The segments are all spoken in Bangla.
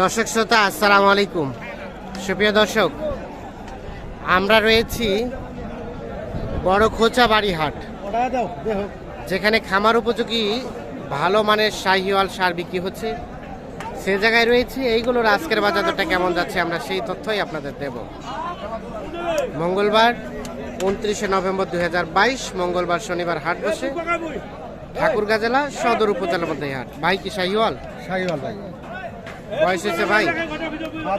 দর্শক শ্রোতা, আসসালামু আলাইকুম। সুপ্রিয় দর্শক, আমরা রয়েছি বড় খোঁচা বাড়ি হাট যেখানে খামার উপযোগী ভালো মানের শাহিওয়াল সার বিক্রি হচ্ছে। সে জায়গায় রয়েছে, এইগুলোর আজকের বাজারটা কেমন যাচ্ছে আমরা সেই তথ্যই আপনাদের দেব। মঙ্গলবার উনত্রিশে নভেম্বর দুই হাজার বাইশ, মঙ্গলবার শনিবার হাট বসে। ঠাকুরগাঁ জেলা সদর উপজেলার মধ্যে হাট। ভাই কি শাহিওয়াল? শাহিওয়াল ভাই। বয়স হয়েছে ভাই?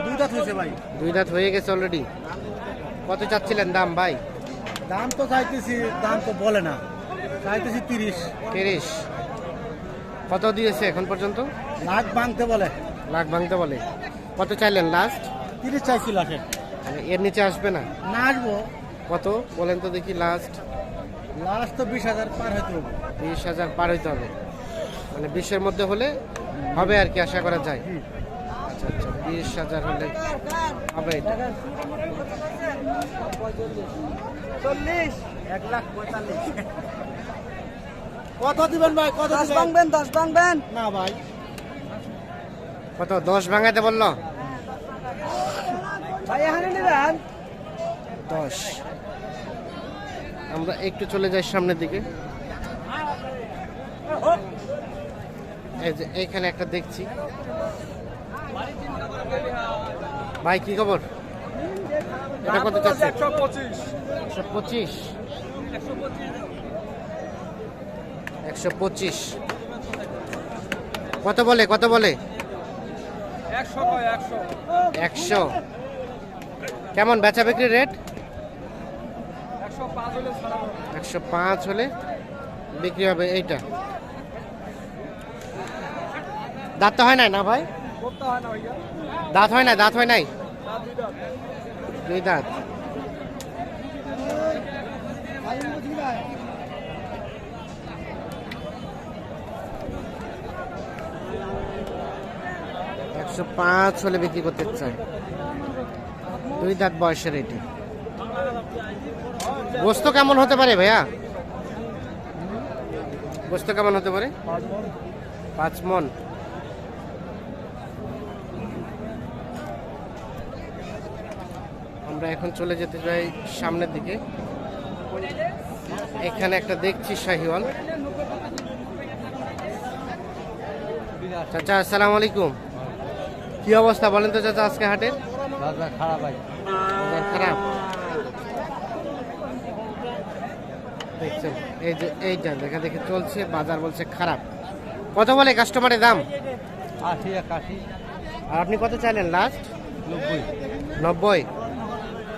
দুই দাঁত হয়েছে ভাই। দুই দাঁত হয়ে গেছে অলরেডি কত চাচ্ছিলেন দাম ভাই? দাম তো চাইতেছি দাম তো বলে না। চাইতেছি তিরিশ। তিরিশ। কত দিয়েছে এখন পর্যন্ত? লাখ ভাঙতে বলে। লাখ ভাঙতে বলে। কত চাইলেন লাস্ট তিরিশ চাইছি লাখে। এর নিচে আসবে না? না আসব। কত? বলেন তো দেখি লাস্ট লাস্ট তো বিশ হাজার পার হইতে হবে। বিশ হাজার পার হইতে হবে। মানে বিশের মধ্যে হলে হবে আর কি আশা করা যায়। বিশ হাজার হলে হবে এটা। চল্লিশ এক লাখ পঁয়তাল্লিশ। কত দিবেন ভাই? কত দশ ভাঙবেন দশ ভাঙবেন। না ভাই। কত? দশ ভাঙাতে বলল? ভাই এখানে নেবেন? দশ। আমরা একটু চলে যাই সামনের দিকে। এই যে এইখানে একটা দেখছি। ভাই কি খবর? এটা কত চাচ্ছে একশো পঁচিশ। একশো পঁচিশ? কত বলে কত বলে? একশো কেমন বেচা বিক্রি রেট? একশো পাঁচ হলে বিক্রি হবে এইটা। দাঁত হয় নাই না ভাই? দাঁত হয় নাই, দাঁত হয় নাই? দুই দাঁত। একশো পাঁচ হলে বিক্রি করতে চাই দুই দাঁত বয়সের এটি। বস্তু কেমন হতে পারে ভাইয়া? বস্তু কেমন হতে পারে? পাঁচ মন। আমরা এখন চলে যেতে চাই সামনের দিকে। এখানে একটা দেখছি শাহিওয়াল। চাচা আসসালামু আলাইকুম। কি অবস্থা বলেন তো চাচা আজকে হাটের খারাপ খারাপ? দেখছেন এই যে এইটা দেখা দেখে চলছে বাজার বলছে খারাপ। কত বলে কাস্টমারের দাম? আশি একাশি। আর আপনি কত চাইলেন লাস্ট নব্বই। নব্বই।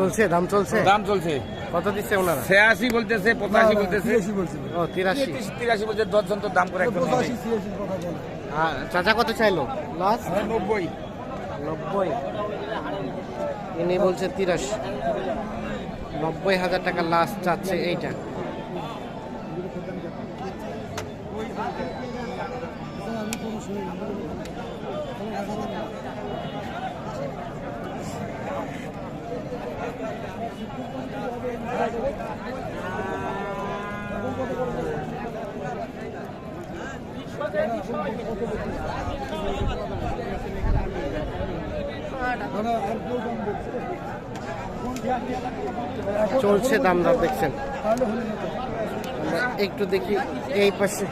চলছে দাম চলছে? দাম চলছে। কত দিচ্ছে ওনারা? ছিয়াশি বলতেছে পঁচাশি বলতেছে। তিরাশি তিরাশি। বলছে দশজন তো দাম করে চাচা কত চাইলো? লাস্ট নব্বই। নব্বই। ইনি বলছে তিরাশি। নব্বই হাজার টাকা লাস্ট চাচ্ছে এইটা। চলছে দাম দর দেখছেন। একটু দেখি এই পাশে।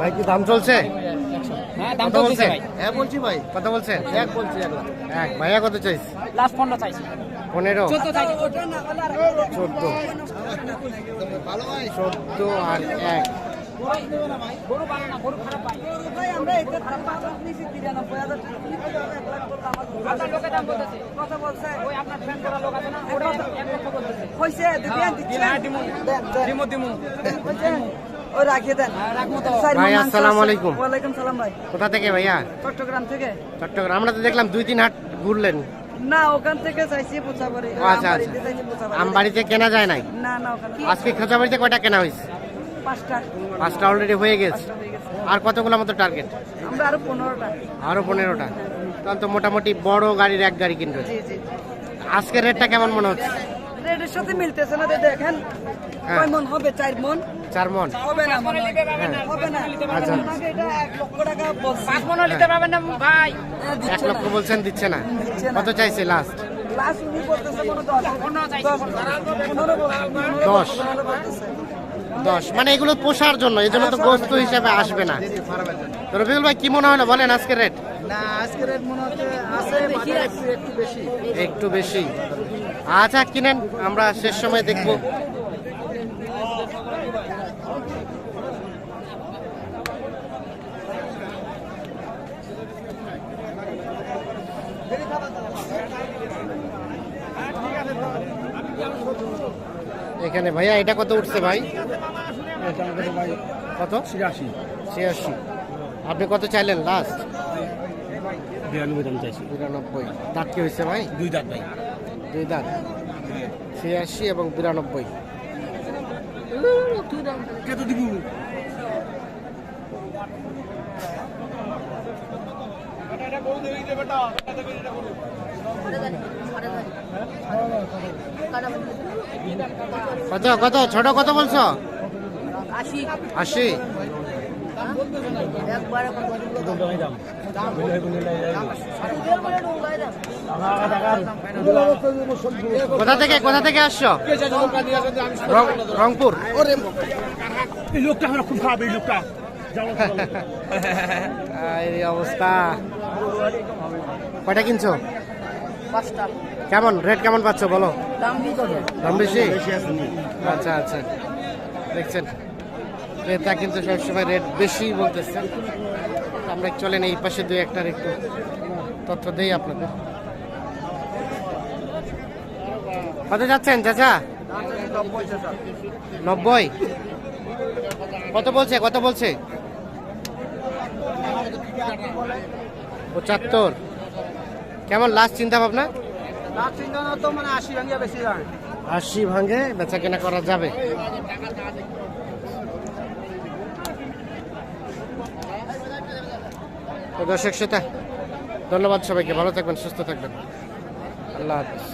ভাই কি দাম চলছে? হ্যাঁ দাম তো বলছে? ভাই। হ্যাঁ বলছি ভাই। কত বলছেন এক বলছি এক ভাইয়া কত চাইছে? লাস্ট পনেরো চাইছি। পনেরো। চোদ্দ চোদ্দ। আর এক। হ্যাঁ, কোথা থেকে ভাইয়া? চট্টগ্রাম থেকে। চট্টগ্রাম। আমরা তো দেখলাম দুই তিন হাট ঘুরলেন। না ওখান থেকে চাইছি আচ্ছা আচ্ছা। আম বাড়িতে কেনা যায় নাই? না না ওখানে আজকে খোঁচা বাড়িতে কয়টা কেনা হয়েছে? পাঁচটা। পাঁচটা অলরেডি হয়ে গেছে। আর কতগুলো মতো টার্গেট আমরা আরও পনেরোটা। আরও পনেরোটা। তাহলে তো মোটামুটি বড় গাড়ির এক গাড়ি কিনবে। আজকের রেটটা কেমন মনে হচ্ছে? রেডের সাথে মিলতেছে না দেখেন। হ্যাঁ। কয় মন হবে? চার মন? চার মন। হবে না মনে হবে না আচ্ছা। এক লক্ষ টাকা বলছি। পাঁচ মনে নিতে পারবেন না ভাই। হ্যাঁ, এক লক্ষ বলছেন দিচ্ছে না। কত চাইছে লাস্ট লাস্ট উনি বলতেছে দশ। মানে এগুলো পোষার জন্য এই জন্য তো গোস্ত হিসাবে আসবে না। তো রবিউল ভাই কি মনে হয় না? বলেন আজকের রেট না আজকের রেট মনে হচ্ছে আছে একটু একটু বেশি। একটু বেশি। আচ্ছা কিনেন আমরা শেষ সময় দেখব। এখানে ভাইয়া এটা কত উঠছে ভাই? কত? ছিয়াশি। ছিয়াশি। আপনি কত চাইলেন লাস্ট বিরানব্বই দাম চাইছি। বিরানব্বই। দাঁত কি হয়েছে ভাই? দুই দাঁত ভাই। দুই দাঁত। ছিয়াশি এবং বিরানব্বই। কত কত ছোট কত বলছো? আশি। আশি। কোথা থেকে কোথা থেকে আসছো? রংপুর? এই লোকটা আমরা খুব খারাপ এই লোকটা। এই অবস্থা। কয়টা কিনছো? কেমন? রেট কেমন পাচ্ছ বলো? দাম দাম বেশি? আচ্ছা আচ্ছা। দেখছেন। ক্রেতা কিন্তু সবসময় রেট বেশি বলতেছে। আমরা চলেন এই পাশে দুই একটার একটু তথ্য দেই আপনাদের। কত যাচ্ছেন চাচা? নব্বই। কত বলছে কত বলছে? পঁচাত্তর। কেমন লাস্ট চিন্তা ভাবনা আশি ভাঙে বেচা কেনা করা যাবে। তো দর্শক সেটা ধন্যবাদ সবাইকে। ভালো থাকবেন সুস্থ থাকবেন। আল্লাহ হাফিজ।